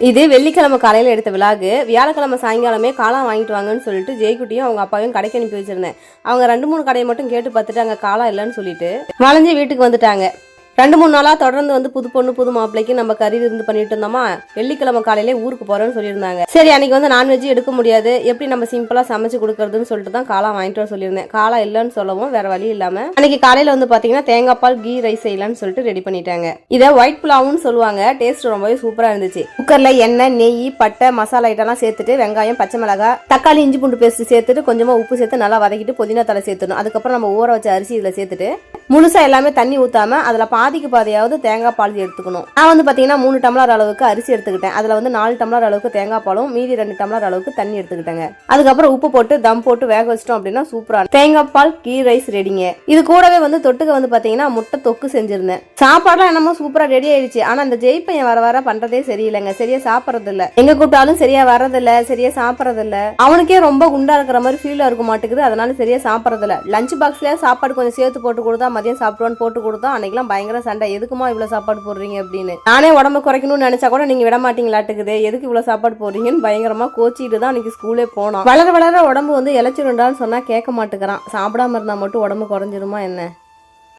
இது வெள்ளிக்கிழமை காலையில் எடுத்த விலாகு வியாழக்கிழமை சாயங்காலமே காளான் வாங்கிட்டு வாங்கன்னு சொல்லிட்டு ஜெய்குட்டியும் அவங்க அப்பாவையும் கடைக்கு அனுப்பி வச்சிருந்தேன். அவங்க ரெண்டு மூணு கடையை மட்டும் கேட்டு பார்த்துட்டு அங்கே காளான் இல்லைன்னு சொல்லிட்டு வளைஞ்சு வீட்டுக்கு வந்துட்டாங்க. ரெண்டு மூணு நாளாக தொடர்ந்து வந்து புது பொண்ணு புது மாப்பிள்ளைக்கு நம்ம கறி இருந்து பண்ணிட்டு இருந்தோமா? வெள்ளிக்கிழமை காலையிலே ஊருக்கு போறோம்னு சொல்லியிருந்தாங்க. சரி அன்னைக்கு வந்து நான்வெஜ் எடுக்க முடியாது. எப்படி நம்ம சிம்பிளா சமைச்சு கொடுக்கறதுன்னு சொல்லிட்டு தான் காளா வாங்கிட்டு வர சொல்லியிருந்தேன். காளா இல்லைன்னு சொல்லவும் வேற வழி இல்லாம அன்னைக்கு காலையில வந்து பாத்தீங்கன்னா தேங்காய் பால் கீ ரைஸ் செய்யலாம்னு சொல்லிட்டு ரெடி பண்ணிட்டாங்க. இதை ஒயிட் புலாவுன்னு சொல்லுவாங்க. டேஸ்ட் ரொம்பவே சூப்பரா இருந்துச்சு. குக்கர்ல எண்ணெய் நெய் பட்டை மசாலா ஐட்டம்லாம் சேர்த்துட்டு வெங்காயம் பச்சை மிளகாய் தக்காளி இஞ்சி பூண்டு பேஸ்ட் சேர்த்துட்டு கொஞ்சமா உப்பு சேர்த்து நல்லா வதக்கிட்டு புதினா தலை சேர்த்துணும் அதுக்கப்புறம் நம்ம ஊற வச்ச அரிசி இதுல சேர்த்துட்டு முழுசாக எல்லாமே தண்ணி ஊற்றாமல் அதில் பாதிக்கு பாதியாவது தேங்காய் பால் எடுத்துக்கணும். நான் வந்து பார்த்தீங்கன்னா மூணு டம்ளர் அளவுக்கு அரிசி எடுத்துக்கிட்டேன். அதில் வந்து நாலு டம்ளர் அளவுக்கு தேங்காய் பாலும் மீதி ரெண்டு டம்ளர் அளவுக்கு தண்ணி எடுத்துக்கிட்டேங்க. அதுக்கப்புறம் உப்பு போட்டு தம் போட்டு வேக வச்சிட்டோம் அப்படின்னா சூப்பரான தேங்காய் பால் கீ ரைஸ் ரெடிங்க. இது கூடவே வந்து தொட்டுக்க வந்து பார்த்தீங்கன்னா முட்டை தொக்கு செஞ்சிருந்தேன். சாப்பாடுலாம் என்னமோ சூப்பராக ரெடி ஆயிடுச்சு. ஆனால் அந்த ஜெய்ப்பையன் வர வர பண்ணுறதே சரியில்லைங்க. சரியா சாப்பிடறது இல்ல எங்க கூப்பிட்டாலும் சரியா வர்றதில்ல. சரியா சாப்பிட்றதில்ல. அவனுக்கே ரொம்ப குண்டா இருக்கிற மாதிரி ஃபீலாக இருக்க மாட்டேங்குது. அதனால சரியா சாப்பிட்றதில்ல. இல்ல லஞ்ச் பாக்ஸ்லேயே சாப்பாடு கொஞ்சம் சேர்த்து போட்டு கொடுத்தா மதியம் சாப்பிடுவான்னு போட்டு கொடுத்தோம். அன்னைக்கெல்லாம் பயங்கர சண்டை. எதுக்குமா இவ்வளவு சாப்பாடு போடுறீங்க அப்படின்னு. நானே உடம்பு குறைக்கணும்னு நினைச்சா கூட நீங்க விட மாட்டீங்களாட்டுக்குது எதுக்கு இவ்வளோ சாப்பாடு போடுறீங்கன்னு பயங்கரமா கோச்சிட்டு தான் அன்னைக்கு ஸ்கூலே போனோம். வளர வளர உடம்பு வந்து இழைச்சிருண்டான்னு சொன்னா கேட்க மாட்டேங்கிறான் சாப்பிடாம இருந்தா மட்டும் உடம்பு குறைஞ்சிருமா என்ன?